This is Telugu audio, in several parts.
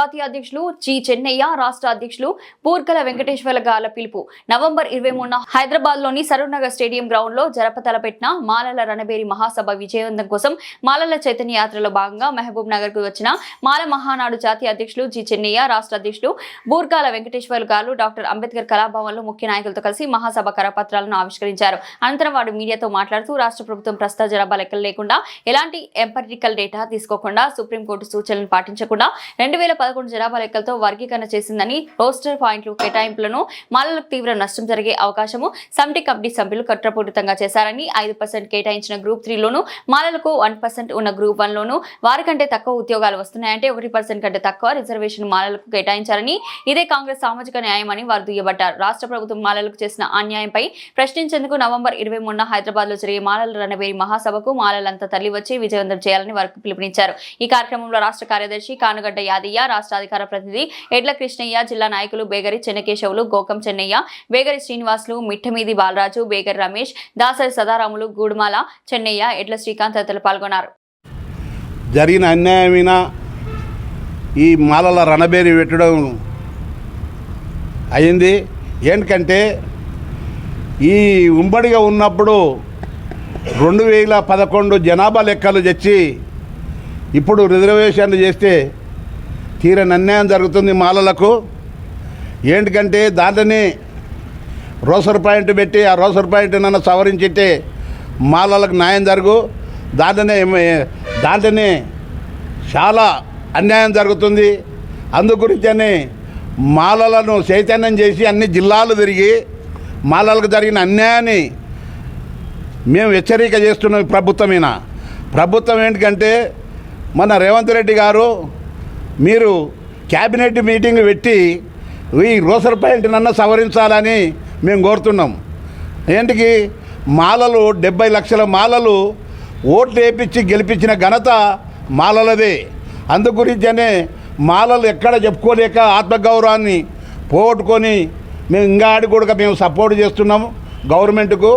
జాతీయ అధ్యక్షులు జి చెన్నయ్య రాష్ట్ర అధ్యక్షులు పూర్కల వెంకటేశ్వర్ల గాల పిలుపు. నవంబర్ ఇరవై మూడున హైదరాబాద్లోని సరూర్నగర్ స్టేడియం గ్రౌండ్లో జరపతలపెట్టిన మాలల రణబేరి మహాసభ విజయవంతం కోసం మాలల చైతన్య యాత్రలో భాగంగా మహబూబ్ నగర్కు వచ్చిన మాల మహానాడు జాతీయ అధ్యక్షులు జి చెన్నయ్య రాష్ట్ర అధ్యక్షులు బూర్గాల వెంకటేశ్వర్లు గారు డాక్టర్ అంబేద్కర్ కళాభవన్లో ముఖ్య నాయకులతో కలిసి మహాసభ కరపత్రాలను ఆవిష్కరించారు. అనంతరం వారు మీడియాతో మాట్లాడుతూ రాష్ట్ర ప్రభుత్వం ప్రస్తుత జనాభా లెక్కలు లేకుండా ఎలాంటి ఎంపరిటికల్ డేటా తీసుకోకుండా సుప్రీంకోర్టు సూచనలను పాటించకుండా రెండు వేల పదకొండు జనాభా లెక్కలతో వర్గీకరణ చేసిందని రోస్టర్ పాయింట్లు కేటాయింపులను మాలలకు తీవ్ర నష్టం జరిగే అవకాశము సమిటి కమిటీ సభ్యులు కట్రపూరితంగా చేశారని ఐదు పర్సెంట్ కేటాయించిన గ్రూప్ త్రీలోను మాలలకు వన్ పర్సెంట్ ఉన్న గ్రూప్ వన్ లోను వారికంటే తక్కువ ఉద్యోగాలు వస్తున్నాయంటే ఒకటి పర్సెంట్ కంటే తక్కువ రిజర్వేషన్ మాలలకు కేటాయించారని ఇదే కాంగ్రెస్ సామాజిక న్యాయమని వారు దుయ్యబట్టారు. రాష్ట్ర ప్రభుత్వం మాలలకు చేసిన అన్యాయంపై ప్రశ్నించేందుకు నవంబర్ ఇరవై మూడున హైదరాబాద్లో జరిగే మాలల రణబేరి మహాసభకు మాలలంతా తల్లి వచ్చి విజయవంతం చేయాలని వారికి పిలుపునిచ్చారు. ఈ కార్యక్రమంలో రాష్ట్ర కార్యదర్శి కానుగడ్డ యాదయ్య రాష్ట్ర అధికార ప్రతినిధి ఎడ్ల కృష్ణయ్య జిల్లా నాయకులు బేగరి చెన్నకేశవులు గోకం చెన్నయ్య బేగరి శ్రీనివాసులు మిట్టమీది బాలరాజు బేగరి రమేష్ దాసరి సదారాములు గూడుమాల చెన్నయ్య ఎడ్ల శ్రీకాంత్ తదితరులు పాల్గొన్నారు. జరిగిన అన్యాయమైన ఈ మాలల రణబేరి పెట్టడం అయింది. ఏంటంటే ఈ ఉమ్మడిగా ఉన్నప్పుడు రెండు వేల పదకొండు జనాభా లెక్కలు తెచ్చి ఇప్పుడు రిజర్వేషన్లు చేస్తే తీరని అన్యాయం జరుగుతుంది మాలలకు. ఏంటికంటే దాంట్లోనే రోసర్ పాయింట్ పెట్టి ఆ రోసర్ పాయింట్ నన్ను సవరించితే మాలలకు న్యాయం జరుగు. దాంట్లోనే దాంట్లోనే చాలా అన్యాయం జరుగుతుంది. అందుగురించని మాలలను చైతన్యం చేసి అన్ని జిల్లాలు తిరిగి మాలలకు జరిగిన అన్యాయాన్ని మేము హెచ్చరిక చేస్తున్నాం ప్రభుత్వమైన ప్రభుత్వం ఏంటికంటే మన రేవంత్ రెడ్డి గారు మీరు క్యాబినెట్ మీటింగ్ పెట్టి ఈ రోసర్ పాయింట్నన్నా సవరించాలని మేము కోరుతున్నాం. ఏంటికి? మాలలు డెబ్బై లక్షల మాలలు ఓట్లు వేయించి గెలిపించిన ఘనత మాలలదే. అందుగురించనే మాలలు ఎక్కడ చెప్పుకోలేక ఆత్మగౌరవాన్ని పోగొట్టుకొని మేము ఇంకా ఆడి కూడా మేము సపోర్ట్ చేస్తున్నాము గవర్నమెంట్కు.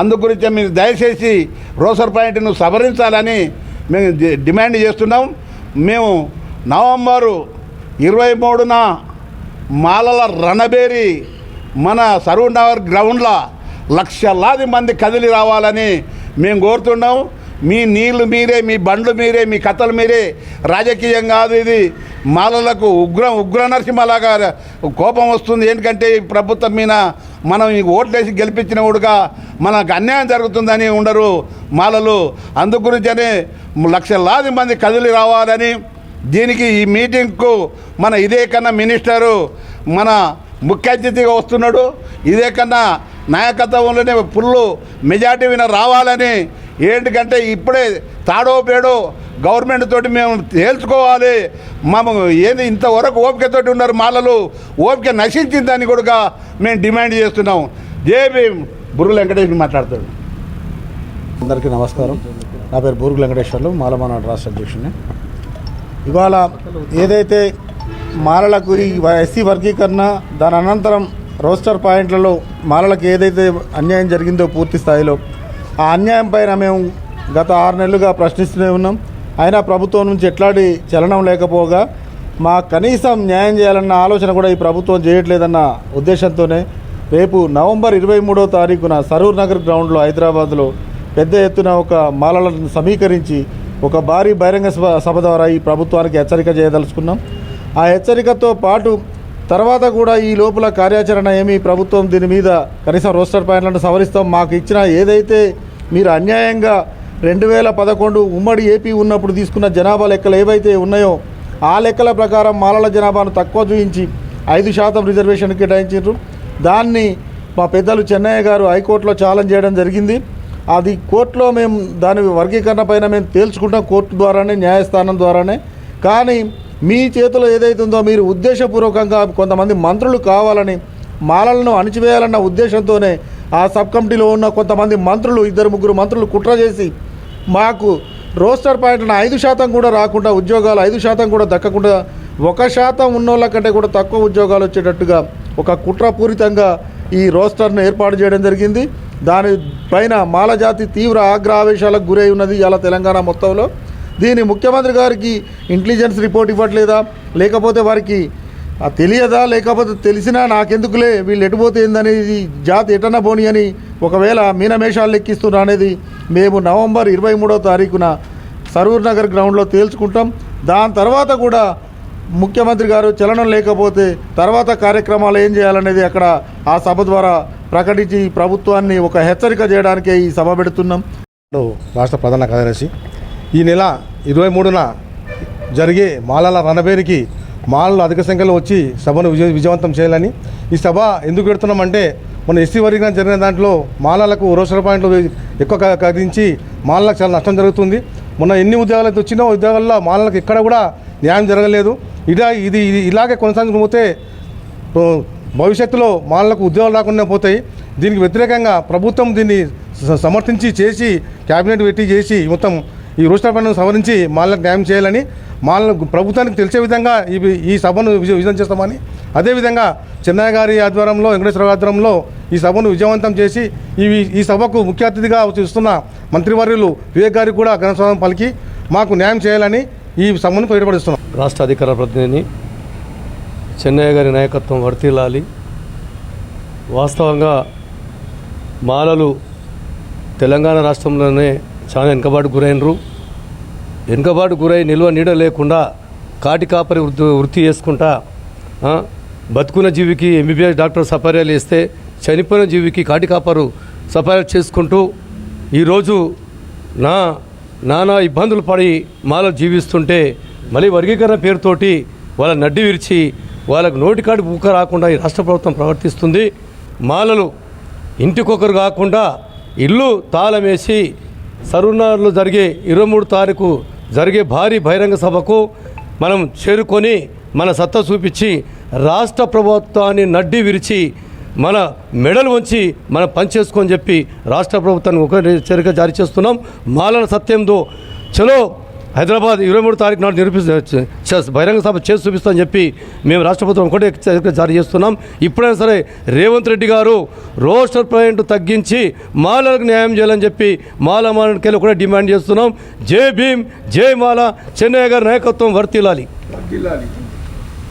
అందు గురించి మీరు దయచేసి రోసర్ పాయింట్ను సవరించాలని మేము డిమాండ్ చేస్తున్నాం. మేము నవంబరు ఇరవై మూడున మాలల రణబేరి మన సరూనగర్ నగర్ గ్రౌండ్లో లక్షలాది మంది కదిలి రావాలని మేము కోరుతున్నాం. మీ నీళ్ళు మీరే మీ బండ్లు మీరే మీ కథలు మీరే. రాజకీయం కాదు ఇది. మాలలకు ఉగ్ర ఉగ్ర నరసింహలాగా కోపం వస్తుంది. ఏంటంటే ఈ ప్రభుత్వం మీద మనం ఈ ఓట్లేసి గెలిపించిన కూడా మనకు అన్యాయం జరుగుతుందని ఉండరు మాలలు. అందు గురించనే లక్షలాది మంది కదిలి రావాలని దీనికి ఈ మీటింగ్కు మన ఇదే కన్నా మినిస్టరు మన ముఖ్య అతిథిగా వస్తున్నాడు. ఇదే కన్నా నాయకత్వంలోనే ఫుల్ మెజార్టీ విన రావాలని ఏంటికంటే ఇప్పుడే తాడో పేడో గవర్నమెంట్ తోటి మేము తేల్చుకోవాలి. మేము ఏది ఇంతవరకు ఓపికతోటి ఉన్నారు మాలలు. ఓపిక నశించిందని కూడా మేము డిమాండ్ చేస్తున్నాం. జేబీ బుర్రు వెంకటేష్ మాట్లాడతాడు. అందరికీ నమస్కారం. నా పేరు బూరుగు వెంకటేశ్వర్లు మాలమానాడు రాష్ట్ర అధ్యక్షుడిని. ఇవాళ ఏదైతే మాలలకు ఈ ఎస్సీ వర్గీకరణ దాని అనంతరం రోస్టర్ పాయింట్లలో మాలలకు ఏదైతే అన్యాయం జరిగిందో పూర్తి స్థాయిలో ఆ అన్యాయం పైన మేము గత ఆరు నెలలుగా ప్రశ్నిస్తూనే ఉన్నాం. అయినా ప్రభుత్వం నుంచి ఎట్లాంటి చలనం లేకపోగా మా కనీసం న్యాయం చేయాలన్న ఆలోచన కూడా ఈ ప్రభుత్వం చేయట్లేదన్న ఉద్దేశంతోనే రేపు నవంబర్ ఇరవై మూడో తారీఖున సరూర్ నగర్ గ్రౌండ్లో హైదరాబాద్లో పెద్ద ఎత్తున ఒక మాలలను సమీకరించి ఒక భారీ బహిరంగ సభ సభ ద్వారా ఈ ప్రభుత్వానికి హెచ్చరిక చేయదలుచుకున్నాం. ఆ హెచ్చరికతో పాటు తర్వాత కూడా ఈ లోపల కార్యాచరణ ఏమి ప్రభుత్వం దీని మీద కనీసం రోస్టర్ పాయింట్లను సవరిస్తాం. మాకు ఇచ్చిన ఏదైతే మీరు అన్యాయంగా రెండు వేల పదకొండు ఉమ్మడి ఏపీ ఉన్నప్పుడు తీసుకున్న జనాభా లెక్కలు ఏవైతే ఉన్నాయో ఆ లెక్కల ప్రకారం మాలల జనాభాను తక్కువ చూపించి ఐదు శాతం రిజర్వేషన్ కేటాయించారు. దాన్ని మా పెద్దలు చెన్నయ్య గారు హైకోర్టులో ఛాలెంజ్ చేయడం జరిగింది. అది కోర్టులో మేము దాని వర్గీకరణ పైన మేము తేల్చుకుంటాం కోర్టు ద్వారానే న్యాయస్థానం ద్వారానే. కానీ మీ చేతిలో ఏదైతే ఉందో మీరు ఉద్దేశపూర్వకంగా కొంతమంది మంత్రులు కావాలని మాలలను అణిచివేయాలన్న ఉద్దేశంతోనే ఆ సబ్ కమిటీలో ఉన్న కొంతమంది మంత్రులు ఇద్దరు ముగ్గురు మంత్రులు కుట్ర చేసి మాకు రోస్టర్ పాయింట్న ఐదు శాతం కూడా రాకుండా ఉద్యోగాలు ఐదు శాతం కూడా దక్కకుండా ఒక శాతం ఉన్నోళ్ళ కంటే కూడా తక్కువ ఉద్యోగాలు వచ్చేటట్టుగా ఒక కుట్రపూరితంగా ఈ రోస్టర్ను ఏర్పాటు చేయడం జరిగింది. దానిపైన మాలజాతి తీవ్ర ఆగ్రహావేశాలకు గురై ఉన్నది ఇలా తెలంగాణ మొత్తంలో. దీని ముఖ్యమంత్రి గారికి ఇంటెలిజెన్స్ రిపోర్ట్ ఇవ్వట్లేదా? లేకపోతే వారికి తెలియదా? లేకపోతే తెలిసినా నాకెందుకులే? వీళ్ళు ఎటుపోతే ఏందనేది? జాతి ఎటన్నా పోని అని ఒకవేళ మీనమేషాలు లెక్కిస్తున్నా అనేది మేము నవంబర్ ఇరవై మూడో తారీఖున సరూర్ నగర్ గ్రౌండ్లో తేల్చుకుంటాం. దాని తర్వాత కూడా ముఖ్యమంత్రి గారు చలనం లేకపోతే తర్వాత కార్యక్రమాలు ఏం చేయాలనేది అక్కడ ఆ సభ ద్వారా ప్రకటించి ప్రభుత్వాన్ని ఒక హెచ్చరిక చేయడానికే ఈ సభ పెడుతున్నాం. రాష్ట్ర ప్రధాన కార్యదర్శి ఈ నెల ఇరవై మూడున జరిగే మాలల రణబేరికి మాలలు అధిక సంఖ్యలో వచ్చి సభను విజయ విజయవంతం చేయాలని ఈ సభ ఎందుకు పెడుతున్నామంటే మన ఎస్సీ వర్గం జరిగిన దాంట్లో మాలలకు రోషల పాయింట్లు ఎక్కువ కదించి మాలలకు చాలా నష్టం జరుగుతుంది. మొన్న ఎన్ని ఉద్యోగాలు అయితే వచ్చినా ఉద్యోగాల్లో మాలలకు ఎక్కడ కూడా న్యాయం జరగలేదు. ఇలా ఇది ఇలాగే కొనసాగకపోతే భవిష్యత్తులో మాలకు ఉద్యోగాలు రాకుండా పోతాయి. దీనికి వ్యతిరేకంగా ప్రభుత్వం దీన్ని స- సమర్థించి చేసి క్యాబినెట్ పెట్టి చేసి మొత్తం ఈ రోస్టర్ పనులను సవరించి మాలకు న్యాయం చేయాలని మాలకు ప్రభుత్వానికి తెలిసే విధంగా ఈ ఈ సభను విజయం చేస్తామని. అదేవిధంగా చెన్నై గారి ఆధ్వర్యంలో వెంకటేశ్వర ఆధ్వర్యంలో ఈ సభను విజయవంతం చేసి ఈ ఈ సభకు ముఖ్య అతిథిగా వస్తున్న మంత్రివర్యులు వివేక్ గారికి కూడా ఘనస్వాగతం పలికి మాకు న్యాయం చేయాలని ఈ సమ్మెను బయటపడిస్తున్నాం. రాష్ట్ర అధికార ప్రతినిధిని చెన్నయ్య గారి నాయకత్వం వర్తిల్లాలి. వాస్తవంగా మాలలు తెలంగాణ రాష్ట్రంలోనే చాలా వెనుకబాటు గురైనరు. వెనుకబాటు గురై నిల్వ నీడ లేకుండా కాటి కాపరి వృత్తి వృత్తి చేసుకుంటా బతుకున్న జీవికి ఎంబీబీఎస్ డాక్టర్ సపర్యాలు ఇస్తే చనిపోయిన జీవికి కాటి కాపరు సపర్యాలు చేసుకుంటూ ఈరోజు నా నానా ఇబ్బందులు పడి మాలో జీవిస్తుంటే మళ్ళీ వర్గీకరణ పేరుతోటి వాళ్ళ నడ్డి విరిచి వాళ్ళకు నోటికాడి ఊక రాకుండా ఈ రాష్ట్ర ప్రభుత్వం ప్రవర్తిస్తుంది. మాలలు ఇంటికొకరు కాకుండా ఇల్లు తాళమేసి సరునారులో జరిగే ఇరవై మూడు తారీఖు జరిగే భారీ బహిరంగ సభకు మనం చేరుకొని మన సత్తా చూపించి రాష్ట్ర ప్రభుత్వాన్ని నడ్డి విరిచి మన మెడలు వంచి మనం పనిచేసుకొని చెప్పి రాష్ట్ర ప్రభుత్వాన్ని ఒక హెచ్చరిక జారీ చేస్తున్నాం. మాలన సత్యంతో చలో హైదరాబాద్ ఇరవై మూడు తారీఖు నాడు నిరూపి బహిరంగ సభ చేసి చూపిస్తామని చెప్పి మేము రాష్ట్ర ప్రభుత్వం ఒకటే చరిత్ర జారీ చేస్తున్నాం. ఇప్పుడైనా సరే రేవంత్ రెడ్డి గారు రోస్టర్ పాయింట్ తగ్గించి మాలలకు న్యాయం చేయాలని చెప్పి మాల మాలకెళ్ళి కూడా డిమాండ్ చేస్తున్నాం. జై భీమ్ జై మాల చెన్నయ్య గారి నాయకత్వం వర్తిల్లాలి.